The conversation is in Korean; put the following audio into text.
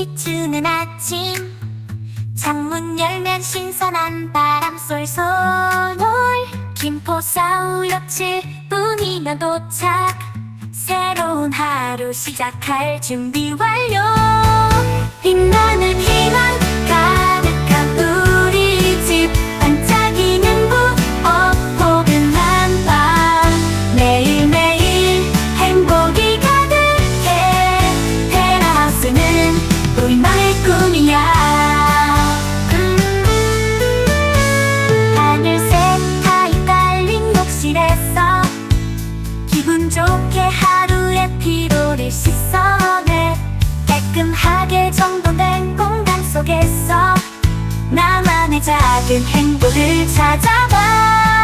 비추는 아침. 창문 열면 신선한 바람 쏠쏠 김포 사우역 7분이면 도착. 새로운 하루 시작할 준비 완료. 깔끔하게 정돈된 공간 속에서 나만의 작은 행복을 찾아봐